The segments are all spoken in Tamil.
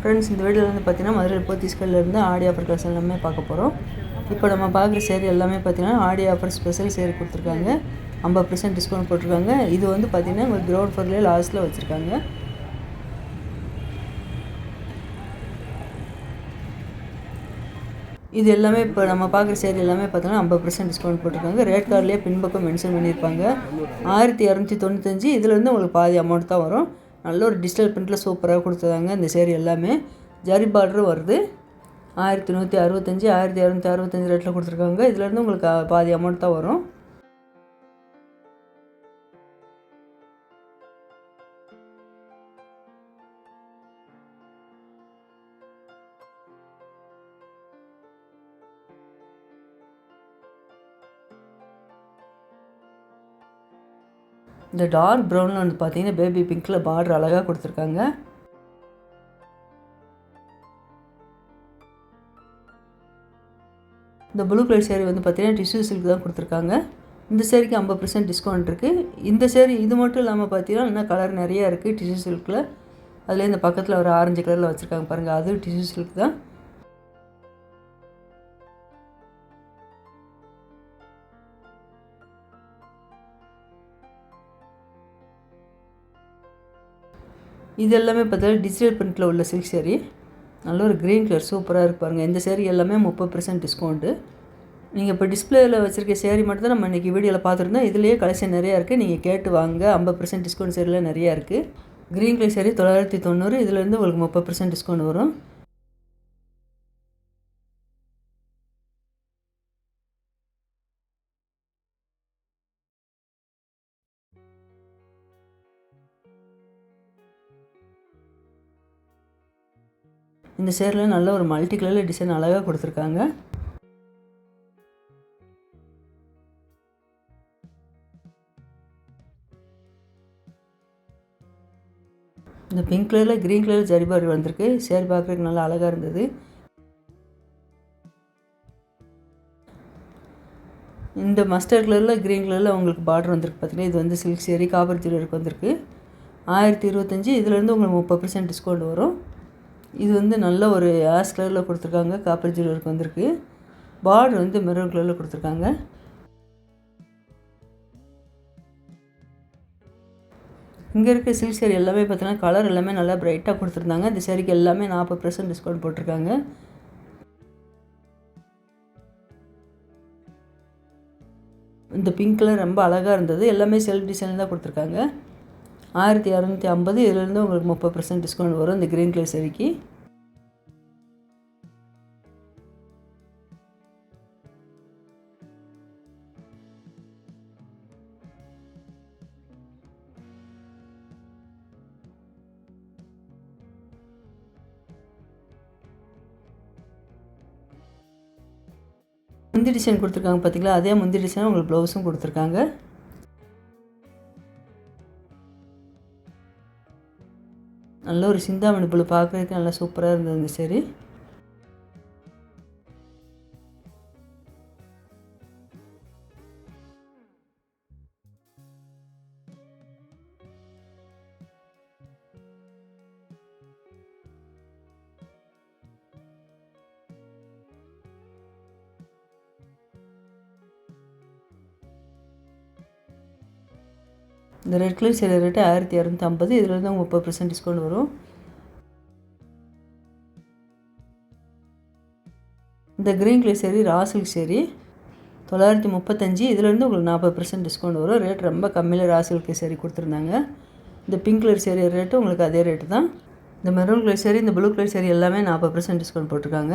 ஃப்ரெண்ட்ஸ் இந்த வீடியோவில் வந்து பார்த்தீங்கன்னா மதுரை போத்தீஸ்கல்லேருந்து ஆடி ஆஃபர் கிளாஸ் எல்லாமே பார்க்க போகிறோம் இப்போ நம்ம பார்க்குற சேரீ எல்லாமே பார்த்தீங்கன்னா ஆடி ஆஃபர் ஸ்பெஷல் சேரீ கொடுத்துருக்காங்க. ஐம்பது பர்சன்ட் டிஸ்கவுண்ட் போட்டிருக்காங்க. இது வந்து பார்த்தீங்கன்னா உங்களுக்கு கிரவுண்ட் ஃப்ளோர்லேயே லாஸ்ட்டில் வச்சுருக்காங்க. இது எல்லாமே இப்போ நம்ம பார்க்குற சேரீ எல்லாமே பார்த்தீங்கன்னா ஐம்பது பர்சன்ட் டிஸ்கவுண்ட் போட்டிருக்காங்க. ரேட் கார்ட்லேயே பின்பக்கம் மென்ஷன் பண்ணியிருப்பாங்க. ஆயிரத்தி இரநூத்தி தொண்ணூத்தஞ்சு இதுலேருந்து உங்களுக்கு பாதி அமௌண்ட் தான் வரும். நல்ல ஒரு டிஜிட்டல் பிரிண்டில் சூப்பராக கொடுத்ததாங்க இந்த சேரீ எல்லாமே. ஜரி பார்டர் வருது. ஆயிரத்தி நூற்றி அறுபத்தஞ்சி ஆயிரத்தி இரநூத்தி அறுபத்தஞ்சி ரேட்டில் கொடுத்துருக்காங்க. இதுலேருந்து உங்களுக்கு பாதி அமௌண்ட் தான் வரும். இந்த டார்க் ப்ரௌனில் வந்து பார்த்தீங்கன்னா பேபி பிங்க்கில் பார்டர் அழகாக கொடுத்துருக்காங்க. இந்த ப்ளூ கலர் சேரீ வந்து பார்த்தீங்கன்னா டிஷ்யூ சில்க் தான் கொடுத்துருக்காங்க. இந்த சேரீக்கு ஐம்பது பர்சன்ட் டிஸ்கவுண்ட் இருக்குது இந்த சேரீ இது மட்டும் இல்லாமல் பார்த்தீங்கன்னா இன்னும் கலர் நிறையா இருக்குது டிஷ்யூ சில்கில் அதில் இந்த பக்கத்தில் ஒரு ஆரஞ்சு கலரில் வச்சுருக்காங்க பாருங்கள் அது டிஷ்யூ சில்க் தான். இது எல்லாமே பார்த்தீங்கன்னா டிஜிட்டல் பிரிண்ட்டில் உள்ள சில்க் சேரீ நல்ல ஒரு க்ரீன் கலர் சூப்பராக இருக்கு பாருங்கள் இந்த சேரீ எல்லாமே முப்பது பர்சன்ட் டிஸ்கவுண்ட்டு நீங்கள் இப்போ டிஸ்பிளேயில் வச்சுருக்க சேரீ மட்டும் தான் நம்ம இன்றைக்கி வீடியோவில் பார்த்துருந்தோம். இதுலேயே கலெக்ஷன் நிறையா இருக்குது நீங்கள் கேட்டு வாங்க. ஐம்பது பர்சன்ட் டிஸ்கவுண்ட் சேரீலாம் நிறையா இருக்குது க்ரீன் கலர் சேரீ தொள்ளாயிரத்தி தொண்ணூறு. இதுலேருந்து உங்களுக்கு முப்பது பர்சன்ட் டிஸ்கவுண்ட் வரும். இந்த சேரில் நல்ல ஒரு மல்டி கலரில் டிசைன் அழகாக கொடுத்துருக்காங்க. இந்த பிங்க் கலரில் க்ரீன் கலர் ஜரிபாரி வந்திருக்கு. சேர் பார்க்குறதுக்கு நல்லா அழகாக இருந்தது. இந்த மஸ்டர்ட் கலரில் க்ரீன் கலரில் உங்களுக்கு பார்டர் வந்திருக்கு பார்த்தீங்கன்னா இது வந்து சில்க் சேரி காப்பர் ஜுவல்லருக்கு வந்திருக்கு. ஆயிரத்தி இருபத்தஞ்சி இதுலேருந்து உங்களுக்கு முப்பது பர்சன்ட் டிஸ்கவுண்ட் வரும். இது வந்து நல்ல ஒரு ஆஷ் கலரில் கொடுத்துருக்காங்க. காப்பர் ஜுவல்லருக்கு வந்திருக்கு. பார்டர் வந்து மெரூன் கலரில் கொடுத்துருக்காங்க. இங்கே இருக்க சில்க் சேரீ எல்லாமே பார்த்தீங்கன்னா கலர் எல்லாமே நல்லா பிரைட்டாக கொடுத்துருந்தாங்க. இந்த சேரீக்கு எல்லாமே நாற்பது பர்சன்ட் டிஸ்கவுண்ட் போட்டிருக்காங்க. இந்த பிங்க் கலர் ரொம்ப அழகாக இருந்தது. எல்லாமே செல்ஃப் டிசைன் தான் கொடுத்துருக்காங்க. ஆயிரத்தி இரநூத்தி ஐம்பது இதுலேருந்து உங்களுக்கு முப்பது பர்சன்ட் டிஸ்கவுண்ட் வரும் இந்த க்ரீன் கலர் சரிக்கு. முந்தி டிசைன் கொடுத்துருக்காங்க பார்த்தீங்களா அதே முந்தி டிசைன் உங்களுக்கு ப்ளவுஸும் கொடுத்துருக்காங்க. நல்ல ஒரு சிந்தாமணி புழு பார்க்குறதுக்கு நல்லா சூப்பராக இருந்தது சரி. இந்த ரெட் கலர் சேலை ரேட்டு ஆயிரத்தி இரநூத்தி ஐம்பது இதுலேருந்து முப்பது பர்சன்ட் டிஸ்கவுண்ட் வரும். இந்த க்ரீன் கலர் சேரீ ராசில் சில்க் சேரீ தொள்ளாயிரத்தி முப்பத்தஞ்சு இதுலேருந்து உங்களுக்கு நாற்பது பர்சன்ட் டிஸ்கவுண்ட் வரும். ரேட் ரொம்ப கம்மியில் ரா சரி சேரீ கொடுத்துருந்தாங்க. இந்த பிங்க் கலர் சேரீ ரேட்டு உங்களுக்கு அதே ரேட்டு தான். இந்த மெரூன் கலர் சேரீ இந்த ப்ளூ கலர் சேரீ எல்லாமே நாற்பது பர்சன்ட் டிஸ்கவுண்ட் போட்டிருக்காங்க.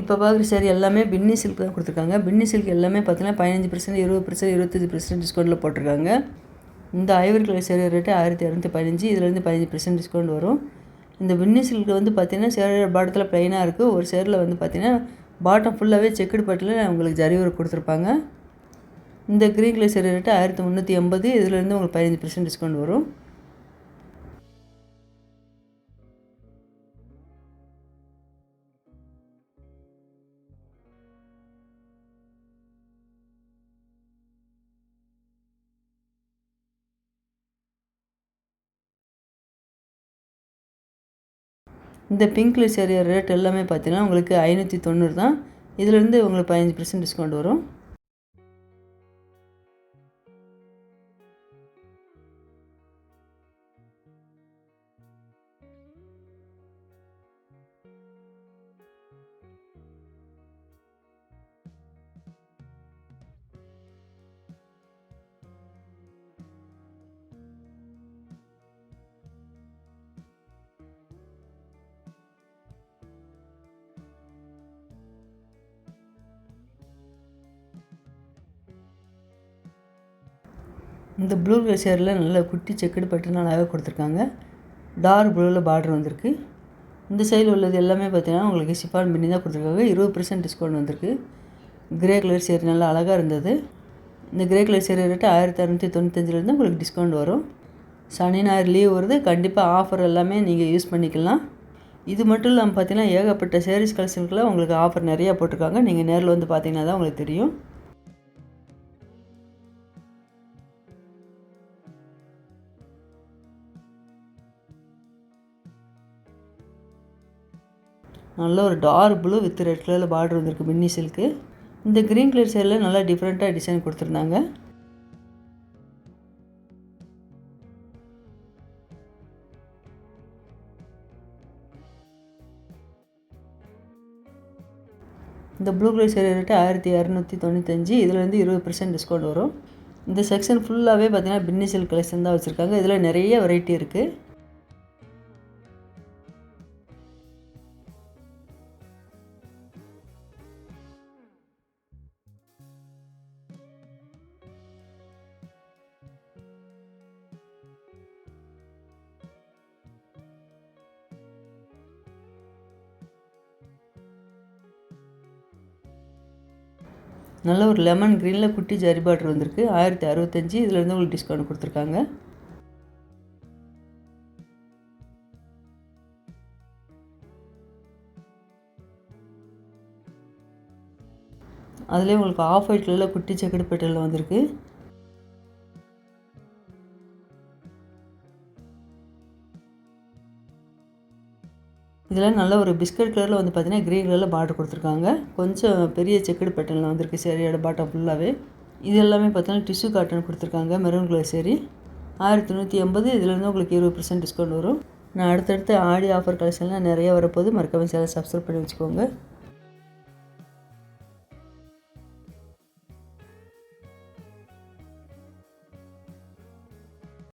இப்போ பார்க்குற சேரீ எல்லாமே பின்னி சில்க் தான் கொடுத்துருக்காங்க. பின்னி சில்க் எல்லாமே பார்த்தீங்கன்னா பதினஞ்சு பர்சன்ட் இருபது பர்சன்ட் இருபத்தஞ்சி பர்சன்ட் டிஸ்கவுண்ட்டில் போட்டிருக்காங்க. இந்த ஐவரி கலர் சேரீ ரேட்டு ஆயிரத்தி இரநூத்தி பதினஞ்சு இதுலேருந்து பதினஞ்சு பர்சன்ட் டிஸ்கவுண்ட் வரும். இந்த வின்னி சில்க் வந்து பார்த்தீங்கன்னா சேரோட பாட்டத்தில் ப்ளைனாக இருக்குது ஒரு சேரில் வந்து பார்த்தீங்கன்னா பாட்டம் ஃபுல்லாகவே செக்குடு பாட்டில் உங்களுக்கு ஜரி ஒர்க் கொடுத்துருப்பாங்க. இந்த க்ரீன் கலர் சேரீ ரேட்டு ஆயிரத்தி முந்நூற்றி எண்பது இதுலேருந்து உங்களுக்கு பதினஞ்சு பர்சன்ட் டிஸ்கவுண்ட் வரும். இந்த பிங்க் கலர் சேரீ ரேட் எல்லாமே பார்த்தீங்கன்னா உங்களுக்கு ஐநூற்றி தொண்ணூறு தான். இதுலேருந்து உங்களுக்கு பதினஞ்சு பர்சன்ட் டிஸ்கவுண்ட் வரும். இந்த ப்ளூ கலர் சேரில் நல்ல குட்டி செக்குடு பட்டு நல்லாவே கொடுத்துருக்காங்க. டார்க் ப்ளூவில் பார்டர் வந்திருக்கு. இந்த சைடில் உள்ளது எல்லாமே பார்த்தீங்கன்னா உங்களுக்கு சிஃபான் பண்ணி தான் கொடுத்துருக்காங்க. இருபது பர்சன்ட் டிஸ்கவுண்ட் வந்திருக்கு. கிரே கலர் சேரி நல்லா அழகாக இருந்தது. இந்த கிரே கலர் சேரி ரேட்டு ஆயிரத்தி அறநூற்றி தொண்ணூத்தஞ்சிலேருந்து உங்களுக்கு டிஸ்கவுண்ட் வரும். சனி ஞாயிறு லீவ் வருது. கண்டிப்பாக ஆஃபர் எல்லாமே நீங்கள் யூஸ் பண்ணிக்கலாம். இது மட்டும் இல்லாமல் பார்த்தீங்கன்னா ஏகப்பட்ட சேரீஸ் கலெக்ஷனுக்குலாம் உங்களுக்கு ஆஃபர் நிறையா போட்டிருக்காங்க. நீங்கள் நேரில் வந்து பார்த்தீங்கன்னா தான் உங்களுக்கு தெரியும். நல்ல ஒரு டார்க் ப்ளூ வித் ரெட் கலரில் பார்டர் வந்திருக்கு மின்னி சில்க்கு இந்த க்ரீன் கலர் சைடில் நல்லா டிஃப்ரெண்ட்டாக டிசைன் கொடுத்துருந்தாங்க. இந்த ப்ளூ கலர் சேரீ ரேட்டு ஆயிரத்தி இரநூத்தி தொண்ணூத்தஞ்சு இதுலேருந்து இருபது பர்சன்ட் டிஸ்கவுண்ட் வரும். இந்த செக்ஷன் ஃபுல்லாகவே பார்த்தீங்கன்னா பின்னி சில்க் கலெக்ஷன் தான் வச்சுருக்காங்க. இதில் நிறைய வெரைட்டி இருக்குது நல்ல ஒரு லெமன் க்ரீனில் குட்டி ஜரி பார்டர் வந்திருக்கு. ஆயிரத்தி அறுபத்தஞ்சி இதுலேருந்து உங்களுக்கு டிஸ்கவுண்ட் கொடுத்துருக்காங்க. அதுலேயே உங்களுக்கு ஆஃப் ஒயிட் கலரில் குட்டி செக்கடு பெட்டலில் வந்திருக்கு. இதில் நல்ல ஒரு பிஸ்கட் கலரில் வந்து பார்த்திங்கன்னா க்ரே கலரில் பார்டர் கொடுத்துருக்காங்க. கொஞ்சம் பெரிய செக்குடு பேட்டர்னில் வந்திருக்கு சேரீயோட பாட்டம் ஃபுல்லாகவே இது எல்லாமே பார்த்தீங்கன்னா டிஷ்யூ காட்டன் கொடுத்துருக்காங்க மெரூன் கலர் சேரீ. ஆயிரத்தி நூற்றி எண்பது இதுலேருந்து உங்களுக்கு இருபது பர்சன்ட் டிஸ்கவுண்ட் வரும். நான் அடுத்தடுத்து ஆடி ஆஃபர் கலெக்ஷன்லாம் நிறைய வரப்போது மறக்காமல் சேனல் சப்ஸ்கிரைப் பண்ணி வச்சுக்கோங்க.